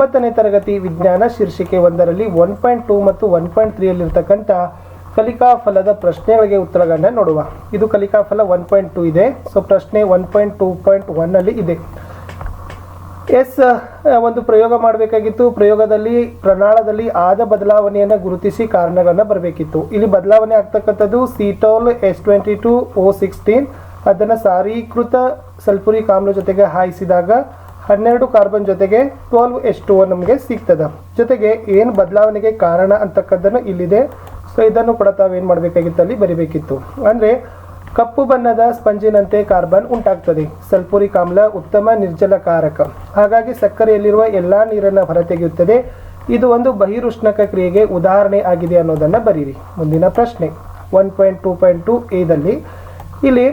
ಒಂಬತ್ತನೇ ತರಗತಿ ವಿಜ್ಞಾನ ಶೀರ್ಷಿಕೆ ಒಂದರಲ್ಲಿ ಒನ್ ಪಾಯಿಂಟ್ ಟೂ ಮತ್ತು ಒನ್ ಪಾಯಿಂಟ್ ತ್ರೀಯಲ್ಲಿರ್ತಕ್ಕಂಥ ಕಲಿಕಾ ಫಲದ ಪ್ರಶ್ನೆಗಳಿಗೆ ಉತ್ತರಗಳನ್ನ ನೋಡುವ. ಇದು ಕಲಿಕಾ ಫಲ ಒನ್ ಪಾಯಿಂಟ್ ಟೂ ಇದೆ. ಸೊ ಪ್ರಶ್ನೆ ಒನ್ ಪಾಯಿಂಟ್ ಟೂ ಪಾಯಿಂಟ್ ಒನ್ನಲ್ಲಿ ಇದೆ. ಎಸ್ ಒಂದು ಪ್ರಯೋಗ ಮಾಡಬೇಕಾಗಿತ್ತು. ಪ್ರಯೋಗದಲ್ಲಿ, ಪ್ರಣಾಳದಲ್ಲಿ ಆದ ಬದಲಾವಣೆಯನ್ನು ಗುರುತಿಸಿ ಕಾರಣಗಳನ್ನು ಬರಬೇಕಿತ್ತು. ಇಲ್ಲಿ ಬದಲಾವಣೆ ಆಗ್ತಕ್ಕಂಥದ್ದು ಸಿಟೋಲ್ S twenty two O sixteen. ಅದನ್ನು ಸಾರೀಕೃತ ಸಲ್ಪುರಿ ಕಾಮ್ಲ ಜೊತೆಗೆ ಹಾಯಿಸಿದಾಗ ಹನ್ನೆರಡು ಕಾರ್ಬನ್ ಜೊತೆಗೆ ಟ್ವೆಲ್ವ್ ಎಸ್ ಟು ನಮಗೆ ಸಿಗ್ತದೆ. ಜೊತೆಗೆ ಏನು ಬದಲಾವಣೆಗೆ ಕಾರಣ ಅಂತಕ್ಕದ್ದನ್ನು ಇಲ್ಲಿದೆ. ಸೊ ಇದನ್ನು ಕೂಡ ತಾವೇನು ಮಾಡಬೇಕಾಗಿತ್ತು ಅಲ್ಲಿ ಬರಿಬೇಕಿತ್ತು. ಅಂದರೆ ಕಪ್ಪು ಬಣ್ಣದ ಸ್ಪಂಜಿನಂತೆ ಕಾರ್ಬನ್ ಉಂಟಾಗ್ತದೆ. ಸಲ್ಫೂರಿಕ್ ಆಮ್ಲ ಉತ್ತಮ ನಿರ್ಜಲಕಾರಕ. ಹಾಗಾಗಿ ಸಕ್ಕರೆಯಲ್ಲಿರುವ ಎಲ್ಲ ನೀರನ್ನು ಹೊರತೆಗೆಯುತ್ತದೆ. ಇದು ಒಂದು ಬಹಿರುಷ್ಣಕ ಕ್ರಿಯೆಗೆ ಉದಾಹರಣೆ ಆಗಿದೆ ಅನ್ನೋದನ್ನು ಬರೀರಿ. ಮುಂದಿನ ಪ್ರಶ್ನೆ. One point two point two ಎದಲ್ಲಿ ಇಲ್ಲಿ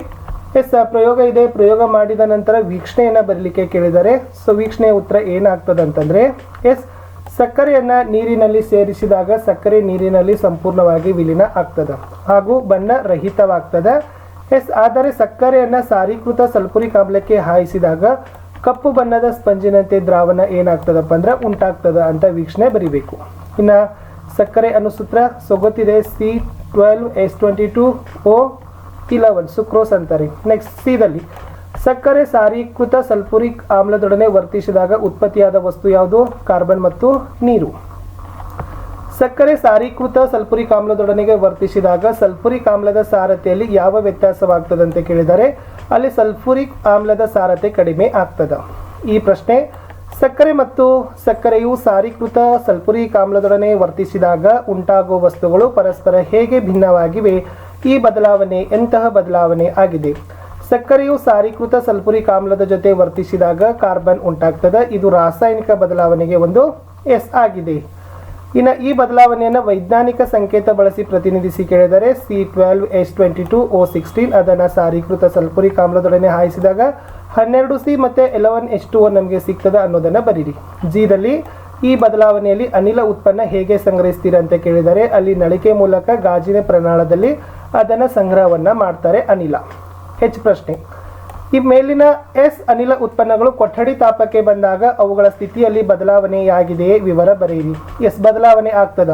ಎಸ್ ಪ್ರಯೋಗ ಇದೆ. ಪ್ರಯೋಗ ಮಾಡಿದ ನಂತರ ವೀಕ್ಷಣೆಯನ್ನು ಬರಲಿಕ್ಕೆ ಕೇಳಿದರೆ ಸೊ ವೀಕ್ಷಣೆಯ ಉತ್ತರ ಏನಾಗ್ತದೆ ಅಂತಂದರೆ ಎಸ್, ಸಕ್ಕರೆಯನ್ನು ನೀರಿನಲ್ಲಿ ಸೇರಿಸಿದಾಗ ಸಕ್ಕರೆ ನೀರಿನಲ್ಲಿ ಸಂಪೂರ್ಣವಾಗಿ ವಿಲೀನ ಆಗ್ತದೆ ಹಾಗೂ ಬಣ್ಣ ರಹಿತವಾಗ್ತದೆ. ಎಸ್, ಆದರೆ ಸಕ್ಕರೆಯನ್ನು ಸಾರೀಕೃತ ಸಲ್ಪುರಿ ಆಮ್ಲಕ್ಕೆ ಹಾಯಿಸಿದಾಗ ಕಪ್ಪು ಬಣ್ಣದ ಸ್ಪಂಜಿನಂತೆ ದ್ರಾವಣ ಏನಾಗ್ತದಪ್ಪ ಅಂದ್ರೆ ಉಂಟಾಗ್ತದೆ ಅಂತ ವೀಕ್ಷಣೆ ಬರಿಬೇಕು. ಇನ್ನು ಸಕ್ಕರೆ ಅನುಸೂತ್ರ ಸೊಗೊತ್ತಿದೆ C twelve H twenty two O eleven sucrose ಅಂತಾರೆ. ನೆಕ್ಸ್ಟ್ ಸಿದಲ್ಲಿ ಸಕ್ಕರೆ ಸಾರೀಕೃತ ಸಲ್ಫುರಿಕ್ ಆಮ್ಲದೊಡನೆ ವರ್ತಿಸಿದಾಗ ಉತ್ಪತ್ತಿಯಾದ ವಸ್ತು ಯಾವುದು? ಕಾರ್ಬನ್ ಮತ್ತು ನೀರು. ಸಕ್ಕರೆ ಸಾರೀಕೃತ ಸಲ್ಫುರಿಕ್ ಆಮ್ಲದೊಡನೆಗೆ ವರ್ತಿಸಿದಾಗ ಸಲ್ಫುರಿಕ್ ಆಮ್ಲದ ಸಾರತೆಯಲ್ಲಿ ಯಾವ ವ್ಯತ್ಯಾಸವಾಗ್ತದೆ ಅಂತ ಕೇಳಿದರೆ ಅಲ್ಲಿ ಸಲ್ಫುರಿಕ್ ಆಮ್ಲದ ಸಾರತೆ ಕಡಿಮೆ ಆಗ್ತದ. ಈ ಪ್ರಶ್ನೆ, ಸಕ್ಕರೆ ಮತ್ತು ಸಕ್ಕರೆಯು ಸಾರೀಕೃತ ಸಲ್ಫುರಿಕ್ ಆಮ್ಲದೊಡನೆ ವರ್ತಿಸಿದಾಗ ಉಂಟಾಗುವ ವಸ್ತುಗಳು ಪರಸ್ಪರ ಹೇಗೆ ಭಿನ್ನವಾಗಿವೆ? ಈ ಬದಲಾವಣೆ ಎಂತಹ ಬದಲಾವಣೆ ಆಗಿದೆ? ಸಕ್ಕರೆಯು ಸಾರೀಕೃತ ಸಲ್ಫುರಿಕ್ ಆಮ್ಲದ ಜೊತೆ ವರ್ತಿಸಿದಾಗ ಕಾರ್ಬನ್ ಉಂಟಾಗ್ತದೆ. ಇದು ರಾಸಾಯನಿಕ ಬದಲಾವಣೆಗೆ ಒಂದು ಎಸ್ ಆಗಿದೆ. ಇನ್ನು ಈ ಬದಲಾವಣೆಯನ್ನು ವೈಜ್ಞಾನಿಕ ಸಂಕೇತ ಬಳಸಿ ಪ್ರತಿನಿಧಿಸಿ ಕೇಳಿದರೆ C twelve S twenty two O sixteen ಅದನ್ನು ಸಾರೀಕೃತ ಸಲ್ಪುರಿ ಆಮ್ಲದೊಡನೆ ಹಾಯಿಸಿದಾಗ ಹನ್ನೆರಡು ಸಿ ಮತ್ತು ಎಲೆವನ್ ಎಸ್ ಟು ನಮಗೆ ಸಿಗ್ತದೆ ಅನ್ನೋದನ್ನು ಬರೀರಿ. ಜಿದಲ್ಲಿ ಈ ಬದಲಾವಣೆಯಲ್ಲಿ ಅನಿಲ ಉತ್ಪನ್ನ ಹೇಗೆ ಸಂಗ್ರಹಿಸ್ತೀರಾ ಅಂತ ಕೇಳಿದರೆ ಅಲ್ಲಿ ನಳಿಕೆ ಮೂಲಕ ಗಾಜಿನ ಪ್ರಮಾಣದಲ್ಲಿ ಅದನ್ನು ಸಂಗ್ರಹವನ್ನು ಮಾಡ್ತಾರೆ ಅನಿಲ. ಹೆಚ್ ಪ್ರಶ್ನೆ. ಈ ಮೇಲಿನ ಎಸ್ ಅನಿಲ ಉತ್ಪನ್ನಗಳು ಕೊಠಡಿ ತಾಪಕ್ಕೆ ಬಂದಾಗ ಅವುಗಳ ಸ್ಥಿತಿಯಲ್ಲಿ ಬದಲಾವಣೆಯಾಗಿದೆಯೇ ವಿವರ ಬರೆಯಿರಿ. ಎಸ್ ಬದಲಾವಣೆ ಆಗ್ತದ?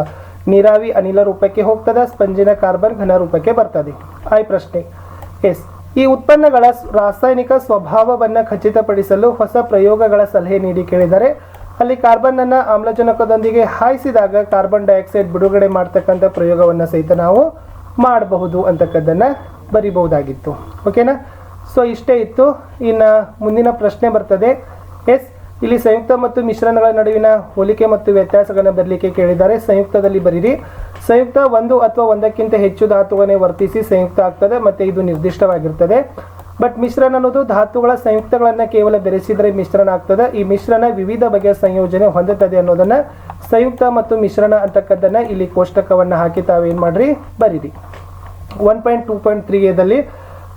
ನೀರಾವಿ ಅನಿಲ ರೂಪಕ್ಕೆ ಹೋಗ್ತದ? ಸ್ಪಂಜಿನ ಕಾರ್ಬನ್ ಘನ ರೂಪಕ್ಕೆ ಬರ್ತದೆ. ಐ ಪ್ರಶ್ನೆ. ಎಸ್. ಈ ಉತ್ಪನ್ನಗಳ ರಾಸಾಯನಿಕ ಸ್ವಭಾವವನ್ನು ಖಚಿತಪಡಿಸಲು ಹೊಸ ಪ್ರಯೋಗಗಳ ಸಲಹೆ ನೀಡಿ ಕೇಳಿದರೆ, ಅಲ್ಲಿ ಕಾರ್ಬನ್ ಅನ್ನ ಆಮ್ಲಜನಕದೊಂದಿಗೆ ಹಾಯಿಸಿದಾಗ ಕಾರ್ಬನ್ ಡೈಆಕ್ಸೈಡ್ ಬಿಡುಗಡೆ ಮಾಡ್ತಕ್ಕಂಥ ಪ್ರಯೋಗವನ್ನು ಸಹಿತ ನಾವು ಮಾಡಬಹುದು ಅಂತಕ್ಕದ್ದನ್ನು ಬರಿಬಹುದಾಗಿತ್ತು. ಓಕೆನಾ ಸೊ ಇಷ್ಟೇ ಇತ್ತು. ಇನ್ನು ಮುಂದಿನ ಪ್ರಶ್ನೆ ಬರ್ತದೆ. ಎಸ್, ಇಲ್ಲಿ ಸಂಯುಕ್ತ ಮತ್ತು ಮಿಶ್ರಣಗಳ ನಡುವಿನ ಹೋಲಿಕೆ ಮತ್ತು ವ್ಯತ್ಯಾಸಗಳನ್ನು ಬರಲಿಕ್ಕೆ ಕೇಳಿದ್ದಾರೆ. ಸಂಯುಕ್ತದಲ್ಲಿ ಬರೀರಿ. ಸಂಯುಕ್ತ ಒಂದು ಅಥವಾ ಒಂದಕ್ಕಿಂತ ಹೆಚ್ಚು ಧಾತುವನ್ನೇ ವರ್ತಿಸಿ ಸಂಯುಕ್ತ ಆಗ್ತದೆ, ಮತ್ತು ಇದು ನಿರ್ದಿಷ್ಟವಾಗಿರ್ತದೆ. ಬಟ್ ಮಿಶ್ರಣ ಅನ್ನೋದು ಧಾತುಗಳ ಸಂಯುಕ್ತಗಳನ್ನು ಕೇವಲ ಬೆರೆಸಿದರೆ ಮಿಶ್ರಣ ಆಗ್ತದೆ. ಈ ಮಿಶ್ರಣ ವಿವಿಧ ಬಗೆಯ ಸಂಯೋಜನೆ ಹೊಂದುತ್ತದೆ ಅನ್ನೋದನ್ನ ಸಂಯುಕ್ತ ಮತ್ತು ಮಿಶ್ರಣ ಅಂತಕ್ಕದ್ದನ್ನ ಇಲ್ಲಿ ಕೋಷ್ಟಕವನ್ನು ಹಾಕಿ ತಾವೇನು ಮಾಡ್ರಿ? ಬರೀರಿ. One point two point three ಎದಲ್ಲಿ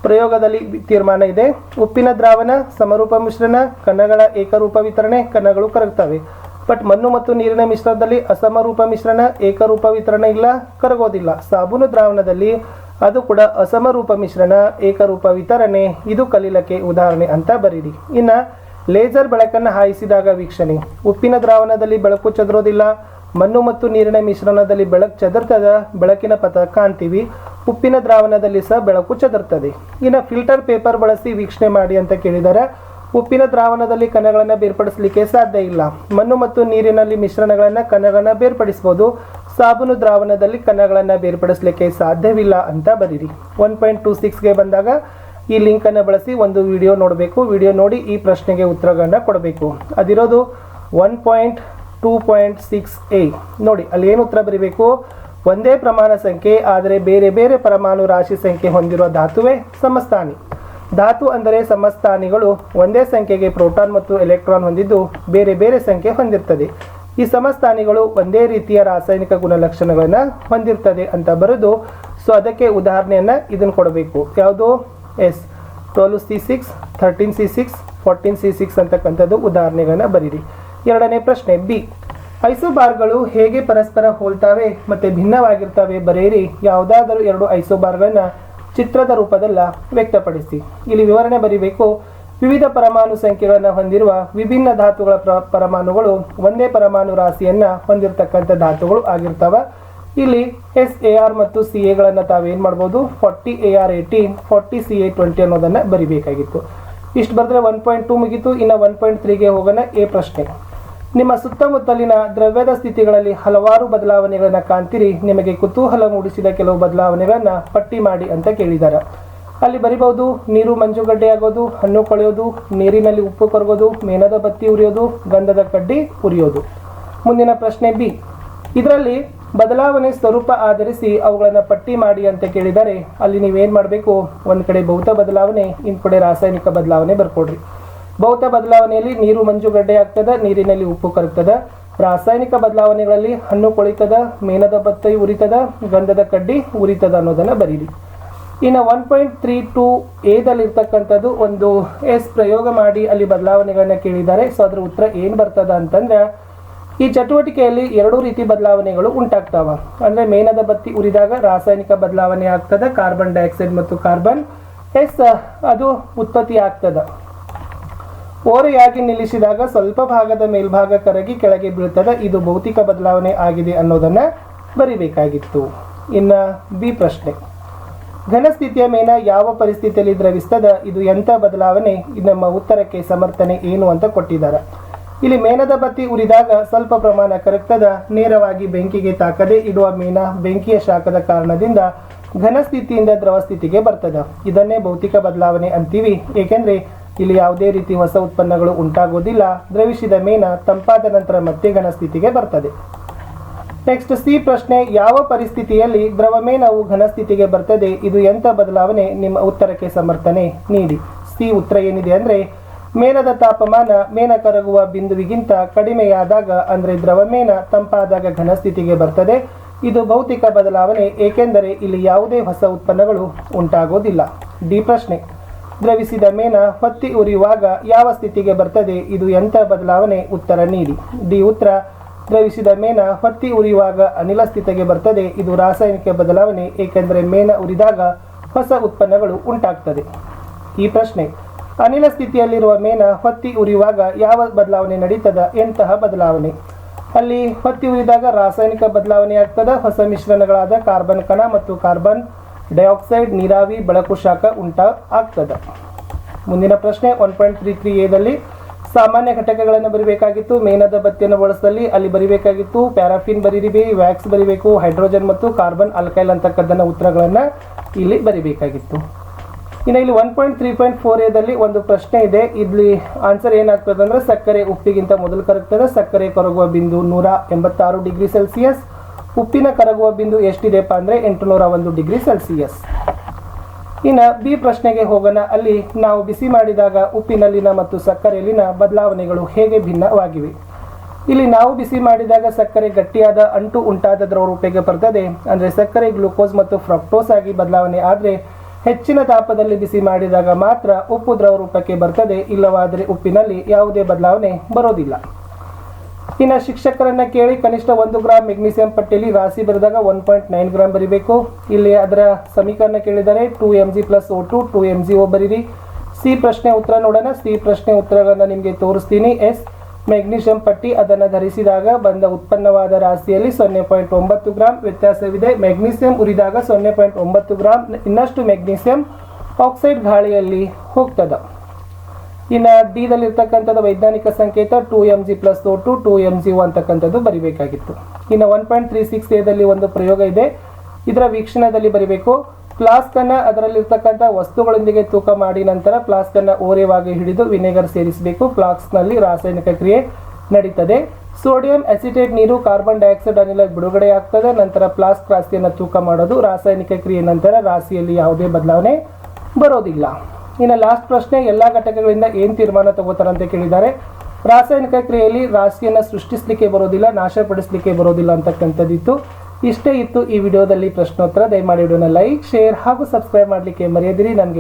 ಪ್ರಯೋಗದಲ್ಲಿ ತೀರ್ಮಾನ ಇದೆ. ಉಪ್ಪಿನ ದ್ರಾವಣ, ಸಮರೂಪ ಮಿಶ್ರಣ ಕಣಗಳ ಏಕರೂಪ ವಿತರಣೆ, ಕಣಗಳು ಕರಗ್ತವೆ. ಬಟ್ ಮಣ್ಣು ಮತ್ತು ನೀರಿನ ಮಿಶ್ರಣದಲ್ಲಿ ಅಸಮರೂಪ ಮಿಶ್ರಣ ಏಕರೂಪ ವಿತರಣೆ ಇಲ್ಲ, ಕರಗೋದಿಲ್ಲ. ಸಾಬೂನು ದ್ರಾವಣದಲ್ಲಿ ಅದು ಕೂಡ ಅಸಮರೂಪ ಮಿಶ್ರಣ, ಏಕರೂಪ ವಿತರಣೆ. ಇದು ಕಲೀಲಕ್ಕೆ ಉದಾಹರಣೆ ಅಂತ ಬರೀರಿ. ಇನ್ನು ಲೇಸರ್ ಬೆಳಕನ್ನು ಹಾಯಿಸಿದಾಗ ವೀಕ್ಷಣೆ. ಉಪ್ಪಿನ ದ್ರಾವಣದಲ್ಲಿ ಬೆಳಕು ಚದುರೋದಿಲ್ಲ. ಮಣ್ಣು ಮತ್ತು ನೀರಿನ ಮಿಶ್ರಣದಲ್ಲಿ ಬೆಳಕು ಚದರ್ತದ. ಬೆಳಕಿನ ಪಥ ಕಾಣ್ತೀವಿ. ಉಪ್ಪಿನ ದ್ರಾವಣದಲ್ಲಿ ಸಹ ಬೆಳಕು ಚದರ್ತದೆ. ಇನ್ನು ಫಿಲ್ಟರ್ ಪೇಪರ್ ಬಳಸಿ ವೀಕ್ಷಣೆ ಮಾಡಿ ಅಂತ ಕೇಳಿದರೆ. ಉಪ್ಪಿನ ದ್ರಾವಣದಲ್ಲಿ ಕಣಗಳನ್ನು ಬೇರ್ಪಡಿಸಲಿಕ್ಕೆ ಸಾಧ್ಯ ಇಲ್ಲ. ಮಣ್ಣು ಮತ್ತು ನೀರಿನಲ್ಲಿ ಮಿಶ್ರಣಗಳನ್ನು ಕಣಗಳನ್ನು ಬೇರ್ಪಡಿಸಬಹುದು ಸಾಬೂನು ದ್ರಾವಣದಲ್ಲಿ ಕಣಗಳನ್ನು ಬೇರ್ಪಡಿಸಲಿಕ್ಕೆ ಸಾಧ್ಯವಿಲ್ಲ ಅಂತ ಬರೀರಿ. ಒನ್ ಪಾಯಿಂಟ್ ಟು ಸಿಕ್ಸ್ಗೆ ಬಂದಾಗ ಈ ಲಿಂಕನ್ನು ಬಳಸಿ ಒಂದು ವಿಡಿಯೋ ನೋಡಬೇಕು. ವಿಡಿಯೋ ನೋಡಿ ಈ ಪ್ರಶ್ನೆಗೆ ಉತ್ತರಗಳನ್ನ ಕೊಡಬೇಕು. ಅದಿರೋದು one point two point six A. ನೋಡಿ, ಅಲ್ಲಿ ಏನು ಉತ್ತರ ಬರೀಬೇಕು? ಒಂದೇ ಪ್ರಮಾಣ ಸಂಖ್ಯೆ, ಆದರೆ ಬೇರೆ ಬೇರೆ ಪರಮಾಣು ರಾಶಿ ಸಂಖ್ಯೆ ಹೊಂದಿರುವ ಧಾತುವೆ ಸಮಸ್ಥಾನಿ. ಧಾತು ಅಂದರೆ ಸಮಸ್ಥಾನಿಗಳು ಒಂದೇ ಸಂಖ್ಯೆಗೆ ಪ್ರೋಟಾನ್ ಮತ್ತು ಎಲೆಕ್ಟ್ರಾನ್ ಹೊಂದಿದ್ದು ಬೇರೆ ಬೇರೆ ಸಂಖ್ಯೆ ಹೊಂದಿರ್ತದೆ. ಈ ಸಮಸ್ಥಾನಿಗಳು ಒಂದೇ ರೀತಿಯ ರಾಸಾಯನಿಕ ಗುಣಲಕ್ಷಣಗಳನ್ನು ಹೊಂದಿರ್ತದೆ ಅಂತ ಬರೆದು, ಸೊ ಅದಕ್ಕೆ ಉದಾಹರಣೆಯನ್ನ ಇದನ್ನು ಕೊಡಬೇಕು. ಯಾವುದು? Yes, twelve C six, thirteen C six, fourteen C six ಅಂತಕ್ಕಂಥದ್ದು ಉದಾಹರಣೆಗಳನ್ನು ಬರೀರಿ. ಎರಡನೇ ಪ್ರಶ್ನೆ, ಬಿ, ಐಸೋಬಾರ್ಗಳು ಹೇಗೆ ಪರಸ್ಪರ ಹೋಲ್ತಾವೆ ಮತ್ತೆ ಭಿನ್ನವಾಗಿರ್ತವೆ ಬರೆಯಿರಿ. ಯಾವುದಾದರೂ ಎರಡು ಐಸೋಬಾರ್ಗಳನ್ನು ಚಿತ್ರದ ರೂಪದಲ್ಲ ವ್ಯಕ್ತಪಡಿಸಿ. ಇಲ್ಲಿ ವಿವರಣೆ ಬರೀಬೇಕು. ವಿವಿಧ ಪರಮಾಣು ಸಂಖ್ಯೆಗಳನ್ನು ಹೊಂದಿರುವ ವಿಭಿನ್ನ ಧಾತುಗಳ ಪ್ರ- ಪರಮಾಣುಗಳು ಒಂದೇ ಪರಮಾಣು ರಾಶಿಯನ್ನ ಹೊಂದಿರತಕ್ಕಂಥ ಧಾತುಗಳು ಆಗಿರ್ತವೆ. ಇಲ್ಲಿ ಎಸ್ ಎ ಆರ್ ಮತ್ತು ಸಿ ಎಗಳನ್ನು ತಾವೇನು ಮಾಡ್ಬೋದು? Forty A R eighteen forty C A twenty ಅನ್ನೋದನ್ನು ಬರಿಬೇಕಾಗಿತ್ತು. ಇಷ್ಟು ಬರೆದ್ರೆ ಒನ್ ಪಾಯಿಂಟ್ ಟೂ ಮುಗಿತು, ಇನ್ನು ಒನ್ ಪಾಯಿಂಟ್ ತ್ರೀಗೆ ಹೋಗೋಣ ಎ ಪ್ರಶ್ನೆ. ನಿಮ್ಮ ಸುತ್ತಮುತ್ತಲಿನ ದ್ರವ್ಯದ ಸ್ಥಿತಿಗಳಲ್ಲಿ ಹಲವಾರು ಬದಲಾವಣೆಗಳನ್ನು ಕಾಣ್ತೀರಿ. ನಿಮಗೆ ಕುತೂಹಲ ಮೂಡಿಸಿದ ಕೆಲವು ಬದಲಾವಣೆಗಳನ್ನು ಪಟ್ಟಿ ಮಾಡಿ ಅಂತ ಕೇಳಿದ್ದಾರೆ ಅಲ್ಲಿ ಬರಿಬಹುದು, ನೀರು ಮಂಜುಗಡ್ಡೆ ಆಗೋದು, ಹಣ್ಣು ಕೊಳೆಯೋದು, ನೀರಿನಲ್ಲಿ ಉಪ್ಪು ಕರಗೋದು, ಮೇಣದ ಬತ್ತಿ ಉರಿಯೋದು, ಗಂಧದ ಕಡ್ಡಿ ಉರಿಯೋದು. ಮುಂದಿನ ಪ್ರಶ್ನೆ ಬಿ. ಇದರಲ್ಲಿ ಬದಲಾವಣೆ ಸ್ವರೂಪ ಆಧರಿಸಿ ಅವುಗಳನ್ನು ಪಟ್ಟಿ ಮಾಡಿ ಅಂತ ಕೇಳಿದರೆ ಅಲ್ಲಿ ನೀವೇನು ಮಾಡಬೇಕು? ಒಂದು ಕಡೆ ಭೌತ ಬದಲಾವಣೆ ಇನ್ನು ಕಡೆ ರಾಸಾಯನಿಕ ಬದಲಾವಣೆ ಬರ್ಕೊಡ್ರಿ. ಭೌತ ಬದಲಾವಣೆಯಲ್ಲಿ ನೀರು ಮಂಜುಗಡ್ಡೆ ಆಗ್ತದೆ, ನೀರಿನಲ್ಲಿ ಉಪ್ಪು ಕರಗ್ತದೆ. ರಾಸಾಯನಿಕ ಬದಲಾವಣೆಗಳಲ್ಲಿ ಹಣ್ಣು ಕೊಳಿತದ, ಮೇಣದ ಬತ್ತೈ ಉರಿತದ, ಗಂಧದ ಕಡ್ಡಿ ಉರಿತದ ಅನ್ನೋದನ್ನ ಬರೀರಿ. ಇನ್ನು ಒನ್ ಪಾಯಿಂಟ್ ತ್ರೀ ಟು ಎದಲ್ಲಿರ್ತಕ್ಕಂಥದ್ದು ಒಂದು ಎಸ್ ಪ್ರಯೋಗ ಮಾಡಿ ಅಲ್ಲಿ ಬದಲಾವಣೆಗಳನ್ನ ಕೇಳಿದ್ದಾರೆ. ಸೊ ಅದ್ರ ಉತ್ತರ ಏನು ಬರ್ತದ ಅಂತಂದ್ರೆ, ಈ ಚಟುವಟಿಕೆಯಲ್ಲಿ ಎರಡೂ ರೀತಿ ಬದಲಾವಣೆಗಳು ಉಂಟಾಗ್ತಾವ. ಅಂದ್ರೆ ಮೇಣದ ಬತ್ತಿ ಉರಿದಾಗ ರಾಸಾಯನಿಕ ಬದಲಾವಣೆ ಆಗ್ತದೆ ಕಾರ್ಬನ್ ಡೈಆಕ್ಸೈಡ್ ಮತ್ತು ಕಾರ್ಬನ್ ಎಸ್ ಅದು ಉತ್ಪತ್ತಿ ಆಗ್ತದ. ಓರೆಯಾಗಿ ನಿಲ್ಲಿಸಿದಾಗ ಸ್ವಲ್ಪ ಭಾಗದ ಮೇಲ್ಭಾಗ ಕರಗಿ ಕೆಳಗೆ ಬೀಳ್ತದೆ. ಇದು ಭೌತಿಕ ಬದಲಾವಣೆ ಆಗಿದೆ ಅನ್ನೋದನ್ನ ಬರಿಬೇಕಾಗಿತ್ತು. ಇನ್ನ ಬಿ ಪ್ರಶ್ನೆ. ಘನಸ್ಥಿತಿಯ ಮೇನ ಯಾವ ಪರಿಸ್ಥಿತಿಯಲ್ಲಿ ದ್ರವಿಸ್ತದ, ಇದು ಎಂಥ ಬದಲಾವಣೆ? ಇದು ನಮ್ಮ ಉತ್ತರಕ್ಕೆ ಸಮರ್ಥನೆ ಏನು ಅಂತ ಕೊಟ್ಟಿದ್ದಾರೆ. ಇಲ್ಲಿ ಮೇಣದ ಬತ್ತಿ ಉರಿದಾಗ ಸ್ವಲ್ಪ ಪ್ರಮಾಣ ಕರಗ್ತದ, ನೇರವಾಗಿ ಬೆಂಕಿಗೆ ತಾಕದೆ ಇಡುವ ಮೇಣ ಬೆಂಕಿಯ ಶಾಖದ ಕಾರಣದಿಂದ ಘನ ಸ್ಥಿತಿಯಿಂದ ದ್ರವ ಸ್ಥಿತಿಗೆ ಬರ್ತದ. ಇದನ್ನೇ ಭೌತಿಕ ಬದಲಾವಣೆ ಅಂತೀವಿ. ಏಕೆಂದ್ರೆ ಇಲ್ಲಿ ಯಾವುದೇ ರೀತಿ ಹೊಸ ಉತ್ಪನ್ನಗಳು ಉಂಟಾಗೋದಿಲ್ಲ. ದ್ರವಿಸಿದ ಮೇಣ ತಂಪಾದ ನಂತರ ಮತ್ತೆ ಘನಸ್ಥಿತಿಗೆ ಬರ್ತದೆ. ನೆಕ್ಸ್ಟ್ ಸಿ ಪ್ರಶ್ನೆ, ಯಾವ ಪರಿಸ್ಥಿತಿಯಲ್ಲಿ ದ್ರವಮೇನವು ಘನಸ್ಥಿತಿಗೆ ಬರ್ತದೆ? ಇದು ಎಂಥ ಬದಲಾವಣೆ? ನಿಮ್ಮ ಉತ್ತರಕ್ಕೆ ಸಮರ್ಥನೆ ನೀಡಿ. ಸಿ ಉತ್ತರ ಏನಿದೆ ಅಂದ್ರೆ ಮೇಣದ ತಾಪಮಾನ ಮೇನ ಕರಗುವ ಬಿಂದುವಿಗಿಂತ ಕಡಿಮೆಯಾದಾಗ, ಅಂದ್ರೆ ದ್ರವಮೇನ ತಂಪಾದಾಗ ಘನಸ್ಥಿತಿಗೆ ಬರ್ತದೆ. ಇದು ಭೌತಿಕ ಬದಲಾವಣೆ, ಏಕೆಂದರೆ ಇಲ್ಲಿ ಯಾವುದೇ ಹೊಸ ಉತ್ಪನ್ನಗಳು ಉಂಟಾಗೋದಿಲ್ಲ. ಡಿ ಪ್ರಶ್ನೆ, ದ್ರವಿಸಿದ ಮೇನ ಹೊತ್ತಿ ಉರಿಯುವಾಗ ಯಾವ ಸ್ಥಿತಿಗೆ ಬರ್ತದೆ? ಇದು ಎಂಥ ಬದಲಾವಣೆ? ಉತ್ತರ ನೀಡಿ. ಡಿ ಉತ್ತರ ದ್ರವಿಸಿದ ಮೇನ ಹೊತ್ತಿ ಉರಿಯುವಾಗ ಅನಿಲ ಸ್ಥಿತಿಗೆ ಬರ್ತದೆ. ಇದು ರಾಸಾಯನಿಕ ಬದಲಾವಣೆ, ಏಕೆಂದರೆ ಮೇನ ಉರಿದಾಗ ಹೊಸ ಉತ್ಪನ್ನಗಳು ಉಂಟಾಗ್ತದೆ. ಈ ಪ್ರಶ್ನೆ, ಅನಿಲ ಸ್ಥಿತಿಯಲ್ಲಿರುವ ಮೇನ ಹೊತ್ತಿ ಉರಿಯುವಾಗ ಯಾವ ಬದಲಾವಣೆ ನಡೀತದ? ಎಂತಹ ಬದಲಾವಣೆ? ಅಲ್ಲಿ ಹೊತ್ತಿ ಉರಿದಾಗ ರಾಸಾಯನಿಕ ಬದಲಾವಣೆ ಆಗ್ತದ. ಹೊಸ ಮಿಶ್ರಣಗಳಾದ ಕಾರ್ಬನ್ ಕಣ ಮತ್ತು ಕಾರ್ಬನ್ ಡೈಆಕ್ಸೈಡ್, ನೀರಾವಿ, ಬೆಳಕು ಶಾಖ ಉಂಟಾ ಮುಂದಿನ ಪ್ರಶ್ನೆ ಒನ್ ಪಾಯಿಂಟ್ ತ್ರೀ ತ್ರೀ ಎದಲ್ಲಿ ಸಾಮಾನ್ಯ ಘಟಕಗಳನ್ನು ಬರಿಬೇಕಾಗಿತ್ತು. ಮೇಣದ ಬತ್ತಿಯನ್ನು ಬಳಸಿದಲ್ಲಿ ಅಲ್ಲಿ ಬರಿಬೇಕಾಗಿತ್ತು ಪ್ಯಾರಾಫಿನ್ ಬರೀರಿ ವ್ಯಾಕ್ಸ್ ಬರಿಬೇಕು, ಹೈಡ್ರೋಜನ್ ಮತ್ತು ಕಾರ್ಬನ್ ಅಲ್ಕೈಲ್ ಅಂತಕ್ಕಂಥ ಉತ್ತರಗಳನ್ನು ಇಲ್ಲಿ ಬರಿಬೇಕಾಗಿತ್ತು. ಇನ್ನು ಇಲ್ಲಿ one point three point four ಎದಲ್ಲಿ ಒಂದು ಪ್ರಶ್ನೆ ಇದೆ. ಇಲ್ಲಿ ಆನ್ಸರ್ ಏನಾಗ್ತದೆ ಅಂದರೆ ಸಕ್ಕರೆ ಉಪ್ಪಿಗಿಂತ ಮೊದಲು ಕರಗ್ತದೆ. ಸಕ್ಕರೆ ಕರಗುವ ಬಿಂದು ನೂರ ಎಂಬತ್ತಾರು ಡಿಗ್ರಿ ಸೆಲ್ಸಿಯಸ್. ಉಪ್ಪಿನ ಕರಗುವ ಬಿಂದು ಎಷ್ಟಿದೆಪ್ಪ ಅಂದರೆ ಎಂಟುನೂರ ಒಂದು ಡಿಗ್ರಿ ಸೆಲ್ಸಿಯಸ್. ಇನ್ನು ಬಿ ಪ್ರಶ್ನೆಗೆ ಹೋಗೋಣ. ಅಲ್ಲಿ ನಾವು ಬಿಸಿ ಮಾಡಿದಾಗ ಉಪ್ಪಿನಲ್ಲಿನ ಮತ್ತು ಸಕ್ಕರೆಯಲ್ಲಿನ ಬದಲಾವಣೆಗಳು ಹೇಗೆ ಭಿನ್ನವಾಗಿವೆ? ಇಲ್ಲಿ ನಾವು ಬಿಸಿ ಮಾಡಿದಾಗ ಸಕ್ಕರೆ ಗಟ್ಟಿಯಾದ ಅಂಟು ಉಂಟಾದ ದ್ರವ ರೂಪಕ್ಕೆ ಬರ್ತದೆ. ಅಂದರೆ ಸಕ್ಕರೆ, ಗ್ಲೂಕೋಸ್ ಮತ್ತು ಫ್ರಕ್ಟೋಸ್ ಆಗಿ ಬದಲಾವಣೆ ಆದರೆ ಹೆಚ್ಚಿನ ತಾಪದಲ್ಲಿ ಬಿಸಿ ಮಾಡಿದಾಗ ಮಾತ್ರ ಉಪ್ಪು ದ್ರವ ರೂಪಕ್ಕೆ ಬರ್ತದೆ. ಇಲ್ಲವಾದರೆ ಉಪ್ಪಿನಲ್ಲಿ ಯಾವುದೇ ಬದಲಾವಣೆ ಬರೋದಿಲ್ಲ. ಇನ್ನು ಶಿಕ್ಷಕರನ್ನ ಕೇಳಿ ಕನಿಷ್ಠ ಒಂದು ಗ್ರಾಮ್ ಮೆಗ್ನೀಸಿಯಂ ಪಟ್ಟಿಯಲ್ಲಿ ರಾಶಿ ಬರೆದಾಗ ಒನ್ ಪಾಯಿಂಟ್ ನೈನ್ ಗ್ರಾಮ್ ಬರೀಬೇಕು. ಇಲ್ಲಿ ಅದರ ಸಮೀಕರಣ ಕೇಳಿದರೆ two M G plus O two two M G O ಬರೀರಿ. ಸಿ ಪ್ರಶ್ನೆ ಉತ್ತರ ನೋಡೋಣ. ಸಿ ಪ್ರಶ್ನೆ ಉತ್ತರಗಳನ್ನು ನಿಮಗೆ ತೋರಿಸ್ತೀನಿ. ಎಸ್ ಮೆಗ್ನೀಷಿಯಂ ಪಟ್ಟಿ ಅದನ್ನು ಧರಿಸಿದಾಗ ಬಂದ ಉತ್ಪನ್ನವಾದ ರಾಶಿಯಲ್ಲಿ ಸೊನ್ನೆ ಪಾಯಿಂಟ್ ಒಂಬತ್ತು ಗ್ರಾಮ್ ವ್ಯತ್ಯಾಸವಿದೆ. ಮೆಗ್ನೀಸಿಯಂ ಉರಿದಾಗ ಸೊನ್ನೆ ಪಾಯಿಂಟ್ ಒಂಬತ್ತು ಗ್ರಾಮ್ ಇನ್ನಷ್ಟು ಮೆಗ್ನೀಸಿಯಂ ಆಕ್ಸೈಡ್ ಗಾಳಿಯಲ್ಲಿ ಹೋಗ್ತದ. ಇನ್ನು ಡಿದಲ್ಲಿ ಇರ್ತಕ್ಕಂಥದ್ದು ವೈಜ್ಞಾನಿಕ ಸಂಕೇತ two M G plus two two M G ಅಂತಕ್ಕಂಥದ್ದು ಬರಿಬೇಕಾಗಿತ್ತು. ಇನ್ನು ಒನ್ ಪಾಯಿಂಟ್ ತ್ರೀ ಸಿಕ್ಸ್ ಎದಲ್ಲಿ ಒಂದು ಪ್ರಯೋಗ ಇದೆ. ಇದರ ವೀಕ್ಷಣದಲ್ಲಿ ಬರೀಬೇಕು. ಫ್ಲಾಸ್ಕ್ ಅನ್ನ ಅದರಲ್ಲಿರ್ತಕ್ಕಂಥ ವಸ್ತುಗಳೊಂದಿಗೆ ತೂಕ ಮಾಡಿ ನಂತರ ಫ್ಲಾಸ್ಕ್ ಅನ್ನ ಓರೆವಾಗಿ ಹಿಡಿದು ವಿನೆಗರ್ ಸೇರಿಸಬೇಕು. ಫ್ಲಾಸ್ಕ್ನಲ್ಲಿ ರಾಸಾಯನಿಕ ಕ್ರಿಯೆ ನಡೀತದೆ. ಸೋಡಿಯಂ ಅಸಿಟೇಟ್ ನೀರು ಕಾರ್ಬನ್ ಡೈಆಕ್ಸೈಡ್ ಅನಿಲ ಬಿಡುಗಡೆ ಆಗ್ತದೆ. ನಂತರ ಫ್ಲಾಸ್ಕ್ ರಾಶಿಯನ್ನು ತೂಕ ಮಾಡೋದು ರಾಸಾಯನಿಕ ಕ್ರಿಯೆ ನಂತರ ರಾಶಿಯಲ್ಲಿ ಯಾವುದೇ ಬದಲಾವಣೆ ಬರೋದಿಲ್ಲ. ಇನ್ನು ಲಾಸ್ಟ್ ಪ್ರಶ್ನೆ, ಎಲ್ಲ ಘಟಕಗಳಿಂದ ಏನು ತೀರ್ಮಾನ ತಗೋತಾರೆ ಅಂತ ಕೇಳಿದ್ದಾರೆ. ರಾಸಾಯನಿಕ ಕ್ರಿಯೆಯಲ್ಲಿ ರಾಶಿಯನ್ನು ಸೃಷ್ಟಿಸಲಿಕ್ಕೆ ಬರೋದಿಲ್ಲ, ನಾಶಪಡಿಸಲಿಕ್ಕೆ ಬರೋದಿಲ್ಲ ಅಂತಕ್ಕಂಥದ್ದಿತ್ತು. ಇಷ್ಟೇ ಇತ್ತು ಈ ವಿಡಿಯೋದಲ್ಲಿ ಪ್ರಶ್ನೋತ್ತರ. ದಯಮಾಡಿ ವಿಡಿಯೋನ ಲೈಕ್ ಶೇರ್ ಹಾಗೂ ಸಬ್ಸ್ಕ್ರೈಬ್ ಮಾಡಲಿಕ್ಕೆ ಮರೆಯದಿರಿ. ನನಗೆ